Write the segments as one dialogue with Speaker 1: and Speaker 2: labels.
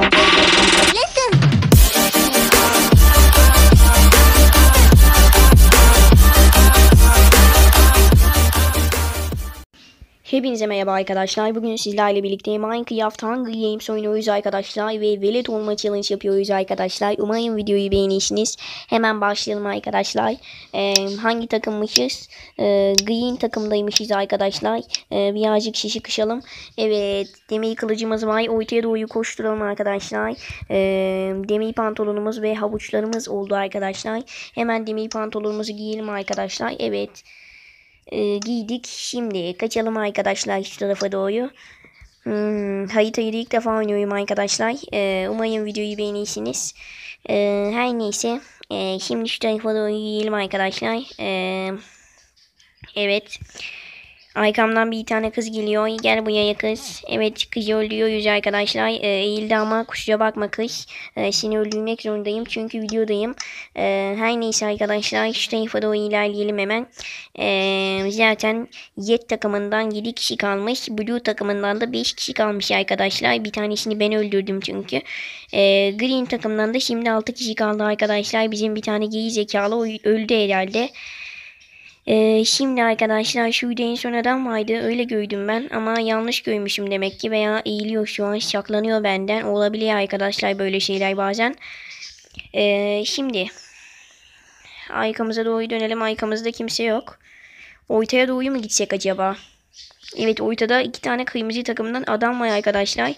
Speaker 1: Thank you. Hepinize merhaba arkadaşlar. Bugün sizlerle birlikte Minecraft Hunger Games oynuyoruz arkadaşlar ve velet olma challenge yapıyoruz arkadaşlar. Umarım videoyu beğenirsiniz. Hemen başlayalım arkadaşlar. Ee, hangi takımmışız? Ee, green takımdaymışız arkadaşlar. Ee, birazcık şişi kışalım. Evet, demir kılıcımız var. Ortaya doğru koşturalım arkadaşlar. Ee, demir pantolonumuz ve havuçlarımız oldu arkadaşlar. Hemen demir pantolonumuzu giyelim arkadaşlar. Evet e, giydik. Şimdi kaçalım arkadaşlar şu tarafa doğru. Hmm, haritayı da ilk defa oynuyorum arkadaşlar. E, umarım videoyu beğenirsiniz. E, her neyse. E, şimdi şu tarafa doğru gidelim arkadaşlar. E, evet. Arkamdan bir tane kız geliyor. Gel buraya kız. Evet kızı öldürüyoruz arkadaşlar. E, eğildi ama kusura bakma kız. E, seni öldürmek zorundayım çünkü videodayım. E, her neyse arkadaşlar şu tarafa doğru ilerleyelim hemen. E, zaten Yet takımından 7 kişi kalmış. Blue takımından da 5 kişi kalmış arkadaşlar. Bir tanesini ben öldürdüm çünkü. E, Green takımdan da şimdi 6 kişi kaldı arkadaşlar. Bizim bir tane geri zekalı öldü herhalde. Ee, şimdi arkadaşlar şurada en son adam vardı. Öyle gördüm ben. Ama yanlış görmüşüm demek ki. Veya eğiliyor şu an. Şaklanıyor benden. Olabiliyor arkadaşlar böyle şeyler bazen. Ee, şimdi. Arkamıza doğru dönelim. Arkamızda kimse yok. Ortaya doğru mu gitsek acaba? Evet ortada iki tane kırmızı takımdan adam var arkadaşlar.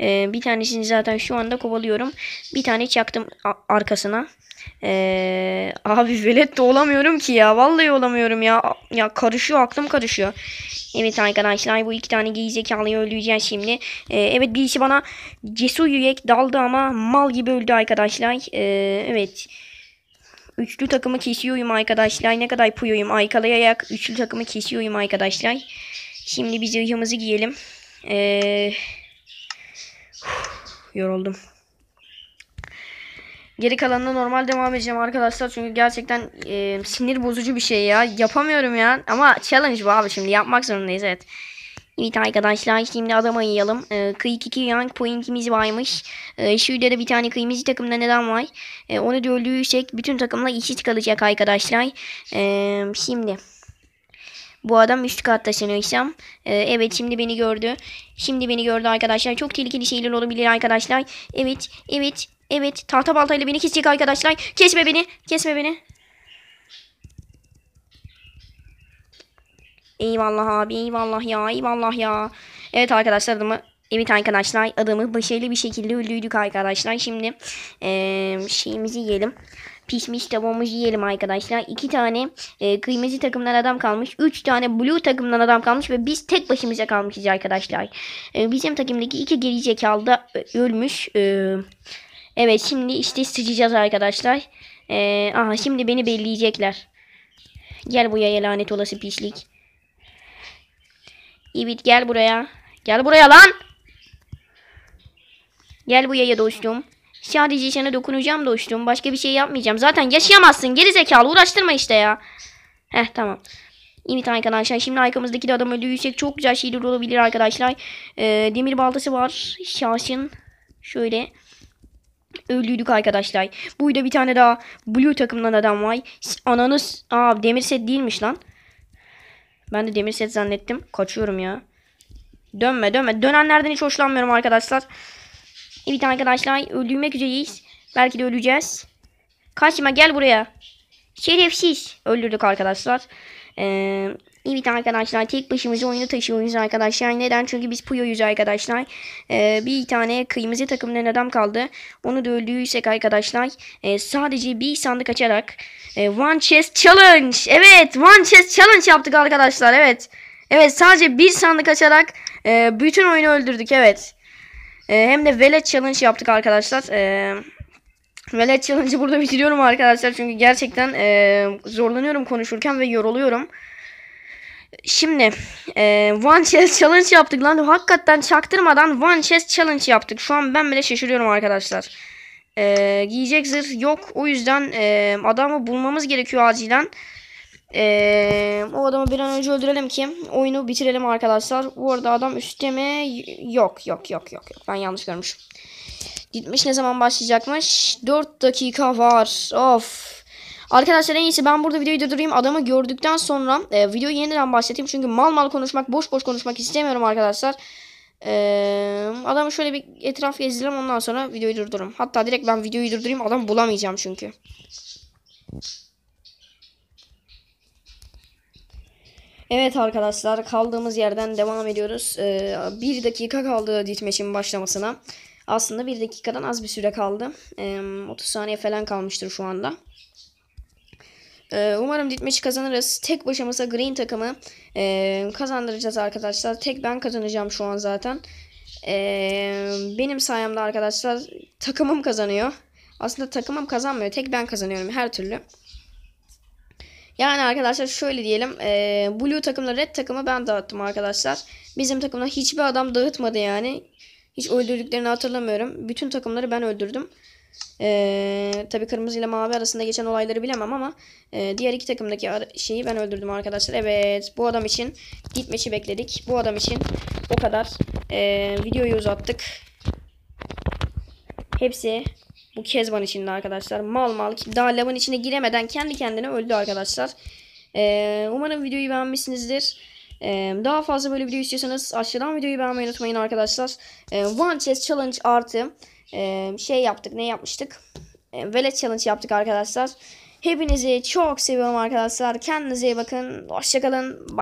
Speaker 1: Ee, bir tanesini zaten şu anda kovalıyorum. Bir tane çaktım arkasına. Ee, abi velet de olamıyorum ki ya. Vallahi olamıyorum ya. Ya karışıyor aklım karışıyor. Evet arkadaşlar bu iki tane geyzekalıyı öldüreceğiz şimdi. Ee, evet birisi bana cesur yürek daldı ama mal gibi öldü arkadaşlar. Ee, evet. Üçlü takımı kesiyorum arkadaşlar. Ne kadar puyuyum arkalayarak üçlü takımı kesiyorum arkadaşlar. Şimdi biz zırhımızı giyelim. Ee, yoruldum. Geri kalanına normal devam edeceğim arkadaşlar. Çünkü gerçekten e, sinir bozucu bir şey ya. Yapamıyorum ya. Ama challenge bu abi şimdi. Yapmak zorundayız evet. Evet arkadaşlar şimdi adamı yiyalım. E, 42 rank pointimiz varmış. E, şurada da bir tane kırmızı takımda neden var. E, onu da bütün takımla eşit kalacak arkadaşlar. E, şimdi. Bu adam üst katta sanıyorsam. Ee, evet şimdi beni gördü. Şimdi beni gördü arkadaşlar. Çok tehlikeli şeyler olabilir arkadaşlar. Evet, evet, evet. Tahta baltayla beni kesecek arkadaşlar. Kesme beni, kesme beni. Eyvallah abi, eyvallah ya, eyvallah ya. Evet arkadaşlar adımı Evet arkadaşlar adamı başarılı bir şekilde öldürdük arkadaşlar. Şimdi ee, şeyimizi yiyelim. Pişmiş tavuğumuzu yiyelim arkadaşlar. İki tane e, kırmızı takımdan adam kalmış. Üç tane blue takımdan adam kalmış. Ve biz tek başımıza kalmışız arkadaşlar. E, bizim takımdaki iki geri zekalı da ölmüş. E, evet şimdi işte sıçacağız arkadaşlar. E, aha şimdi beni belleyecekler. Gel buraya lanet olası pislik. Evet gel buraya. Gel buraya lan. Gel buraya dostum. Sadece sana dokunacağım dostum. Başka bir şey yapmayacağım. Zaten yaşayamazsın. Geri zekalı uğraştırma işte ya. Heh tamam. Evet arkadaşlar şimdi arkamızdaki de adam öldürürsek çok güzel şeyler olabilir arkadaşlar. Ee, demir baltası var. Şaşın. Şöyle. Öldürdük arkadaşlar. Burada bir tane daha blue takımdan adam var. Ananız. Aa demir set değilmiş lan. Ben de demir set zannettim. Kaçıyorum ya. Dönme dönme. Dönenlerden hiç hoşlanmıyorum arkadaşlar. Evet arkadaşlar öldürmek üzereyiz. Belki de öleceğiz. Kaçma gel buraya. Şerefsiz. Öldürdük arkadaşlar. Ee, evet arkadaşlar tek başımıza oyunu taşıyoruz arkadaşlar. Neden? Çünkü biz Puyo'yuz arkadaşlar. Ee, bir tane kırmızı takımdan adam kaldı. Onu da öldürürsek arkadaşlar. E, sadece bir sandık açarak. E, one chest challenge. Evet one chest challenge yaptık arkadaşlar. Evet. Evet sadece bir sandık açarak e, bütün oyunu öldürdük. Evet. E, hem de Velet Challenge yaptık arkadaşlar. E, Velet Challenge'ı burada bitiriyorum arkadaşlar. Çünkü gerçekten e, zorlanıyorum konuşurken ve yoruluyorum. Şimdi e, One Chest Challenge yaptık lan. Hakikaten çaktırmadan One Chest Challenge yaptık. Şu an ben bile şaşırıyorum arkadaşlar. E, giyecek zırh yok. O yüzden e, adamı bulmamız gerekiyor acilen. Ee, o adamı bir an önce öldürelim ki oyunu bitirelim arkadaşlar. Bu arada adam üstte mi? Yok yok yok yok. yok. Ben yanlış görmüşüm. Gitmiş ne zaman başlayacakmış? 4 dakika var. Of. Arkadaşlar en iyisi ben burada videoyu durdurayım. Adamı gördükten sonra e, videoyu yeniden başlatayım. Çünkü mal mal konuşmak, boş boş konuşmak istemiyorum arkadaşlar. E, adamı şöyle bir etraf gezdirelim ondan sonra videoyu durdururum. Hatta direkt ben videoyu durdurayım. Adam bulamayacağım çünkü. Evet arkadaşlar kaldığımız yerden devam ediyoruz. Ee, bir dakika kaldı ditmeşin başlamasına. Aslında bir dakikadan az bir süre kaldı. Ee, 30 saniye falan kalmıştır şu anda. Ee, umarım ditmeçi kazanırız. Tek başımıza green takımı e, kazandıracağız arkadaşlar. Tek ben kazanacağım şu an zaten. Ee, benim sayemde arkadaşlar takımım kazanıyor. Aslında takımım kazanmıyor. Tek ben kazanıyorum her türlü. Yani arkadaşlar şöyle diyelim. E, blue takımla red takımı ben dağıttım arkadaşlar. Bizim takımda hiçbir adam dağıtmadı yani. Hiç öldürdüklerini hatırlamıyorum. Bütün takımları ben öldürdüm. E, tabii kırmızı ile mavi arasında geçen olayları bilemem ama e, diğer iki takımdaki şeyi ben öldürdüm arkadaşlar. Evet bu adam için gitmeçi bekledik. Bu adam için o kadar. E, videoyu uzattık. Hepsi bu Kezban içinde arkadaşlar. Mal mal daha lavın içine giremeden kendi kendine öldü arkadaşlar. Ee, umarım videoyu beğenmişsinizdir. Daha fazla böyle video istiyorsanız aşağıdan videoyu beğenmeyi unutmayın arkadaşlar. One Chest Challenge artı şey yaptık. Ne yapmıştık? E, Velet Challenge yaptık arkadaşlar. Hepinizi çok seviyorum arkadaşlar. Kendinize iyi bakın. Hoşçakalın.